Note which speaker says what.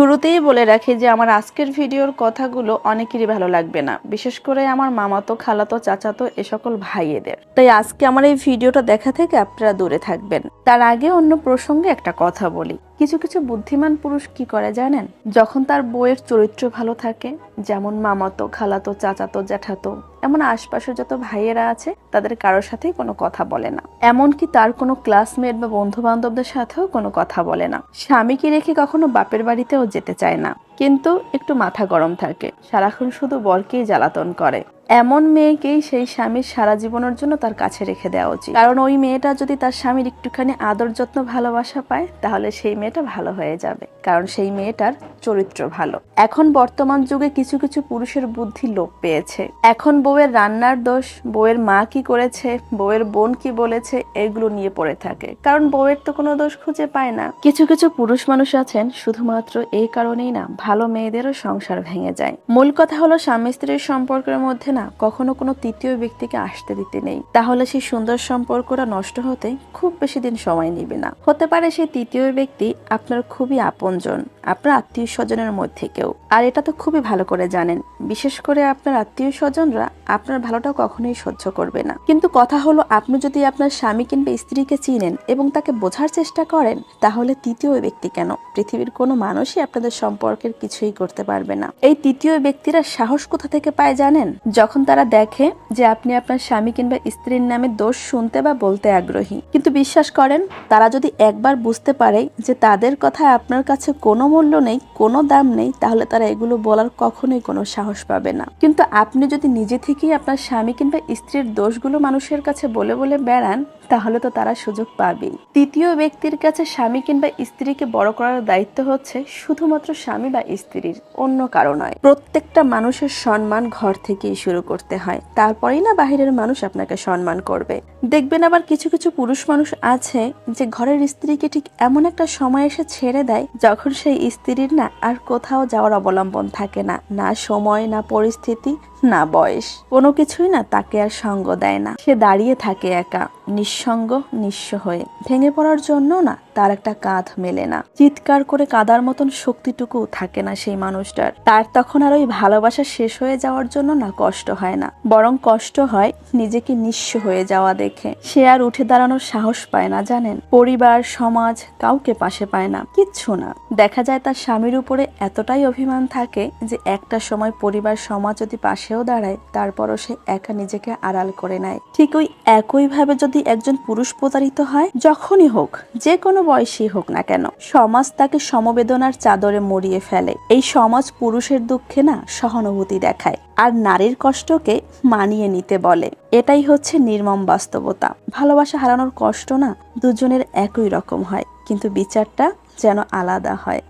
Speaker 1: শুরুতেই বলে রাখি যে আমার আজকের ভিডিওর কথাগুলো অনেকেরই ভালো লাগবে না। বিশেষ করে আমার মামাতো, খালাতো, চাচাতো এ সকল ভাইয়েদের। তাই আজকে আমার এই ভিডিওটা দেখা থেকে আপনারা দূরে থাকবেন। তার আগে অন্য প্রসঙ্গে একটা কথা বলি। কিছু কিছু বুদ্ধিমান পুরুষ কি করে জানেন? যখন তার বইয়ের চরিত্র ভালো থাকে, যেমন মামাতো, খালাতো, চাচাতো, জ্যাঠাতো, এমন আশপাশের যত ভাইয়েরা আছে, তাদের কারোর সাথেই কোনো কথা বলে না। এমনকি তার কোনো ক্লাসমেট বা বন্ধু বান্ধবদের সাথেও কোনো কথা বলে না। স্বামীকে রেখে কখনো বাপের বাড়িতেও যেতে চায় না? কিন্তু একটু মাথা গরম থাকে। সারাক্ষণ শুধু বরকেই জ্বালাতন করে। এমন মেয়েকেই সেই স্বামীর সারা জীবনের জন্য তার কাছে রেখে দেওয়া উচিত। কারণ ওই মেয়েটা যদি তার স্বামীর একটুখানি আদর যত্ন, ভালোবাসা পায়, তাহলে সেই মেয়েটা ভালো হয়ে যাবে। কারণ সেই মেয়েটার চরিত্র ভালো। এখন বর্তমান যুগে কিছু কিছু পুরুষের বুদ্ধি লোপ পেয়েছে। এখন বউয়ের রান্নার দোষ, বউয়ের মা কি করেছে, বউয়ের বোন কি বলেছে, এগুলো নিয়ে পড়ে থাকে। কারণ বউয়ের তো কোনো দোষ খুঁজে পায় না। কিছু কিছু পুরুষ মানুষ আছেন, শুধুমাত্র এই কারণেই না, ভালো মেয়েদেরও সংসার ভেঙে যায়। মূল কথা হলো স্বামী স্ত্রীর সম্পর্কের মধ্যে না, কখনো কোনো তৃতীয় ব্যক্তিকে আসতে দিতে নেই। তাহলে সেই সুন্দর সম্পর্কটা নষ্ট হতে খুব বেশি দিন সময় নেবে না। হতে পারে সেই তৃতীয় ব্যক্তি আপনার খুবই আপনজন, আপনার আত্মীয় স্বজনের মধ্যে কেউ। আর এটা তো খুবই ভালো করে জানেন। বিশেষ করে আপনার আত্মীয় স্বজনরা আপনার ভালোটা কখনোই সহ্য করবে না। কিন্তু কথা হলো, আপনি যদি আপনার স্বামী কিংবা স্ত্রীকে চিনেন এবং তাকে বোঝার চেষ্টা করেন, তাহলে তৃতীয় ব্যক্তি কেন? পৃথিবীর কোনো মানুষই আপনাদের সম্পর্কের কিছুই করতে পারবে না। এই তৃতীয় ব্যক্তিরা সাহস কোথা থেকে পায় জানেন? যখন তারা দেখে যে আপনি আপনার স্বামী কিংবা স্ত্রীর নামে দোষ শুনতে বা বলতে আগ্রহী, কিন্তু বিশ্বাস করেন তারা যদি একবার বুঝতে পারে যে তাদের কথায় আপনার কাছে কোনো মূল্য নেই, কোনো দাম নেই, তাহলে তারা এগুলো বলার কখনোই কোনো সাহস পাবে না। কিন্তু আপনি যদি নিজে থেকেই আপনার স্বামী কিংবা স্ত্রীর দোষগুলো মানুষের কাছে বলে বলে বেড়ান, তাহলে তো তারা সুযোগ পাবেই। তৃতীয় ব্যক্তির কাছে স্বামী কিংবা স্ত্রীকে বড় করার দায়িত্ব হচ্ছে শুধুমাত্র স্বামী বা স্ত্রীর, অন্য কারও নয়। প্রত্যেকটা মানুষের সম্মান ঘর থেকেই শুরু করতে হয়। তারপরেই না বাহিরের মানুষ আপনাকে সম্মান করবে। দেখবেন আবার কিছু কিছু পুরুষ মানুষ আছে যে ঘরের স্ত্রীকে ঠিক এমন একটা সময় এসে ছেড়ে দেয় যখন সেই স্ত্রীর না আর কোথাও যাওয়ার অবলম্বন থাকে না। না সময়, না পরিস্থিতি না বয়স। কোনো কিছুই না তাকে আর সঙ্গ দেয় না। সে দাঁড়িয়ে থাকে একা, নিঃসঙ্গ, নিঃস্ব হয়ে। ভেঙে পড়ার জন্য না তার একটা কাঁধ মেলে না। চিৎকার করে কাদার মতন শক্তিটুকু থাকে না সেই মানুষটার। তার তখন আর ওই ভালোবাসা শেষ হয়ে যাওয়ার জন্য না কষ্ট হয় না। বরং কষ্ট হয় নিজেকে নিঃস্ব হয়ে যাওয়া দেখে। সে আর উঠে দাঁড়ানোর সাহস পায় না, জানেন? পরিবার, সমাজ কাউকে পাশে পায় না। কিচ্ছু না। দেখা যায় তার স্বামীর উপরে এতটাই অভিমান থাকে যে একটা সময় পরিবার, সমাজ যদি পাশেও দাঁড়ায়, তারপরও সে একা নিজেকে আড়াল করে নেয়। ঠিক ওই একইভাবে যদি একজন পুরুষ প্রতারিত হয়, যখনই হোক, যে কোনো বয়সী হোক না কেন, সমাজ তাকে সমবেদনার চাদরে মরিয়ে ফেলে। এই সমাজ পুরুষের দুঃখে না সহানুভূতি দেখায়, আর নারীর কষ্টকে মানিয়ে নিতে বলে। এটাই হচ্ছে নির্মম বাস্তবতা। ভালোবাসা হারানোর কষ্ট না দুজনের একই রকম হয়, কিন্তু বিচারটা যেন আলাদা হয়।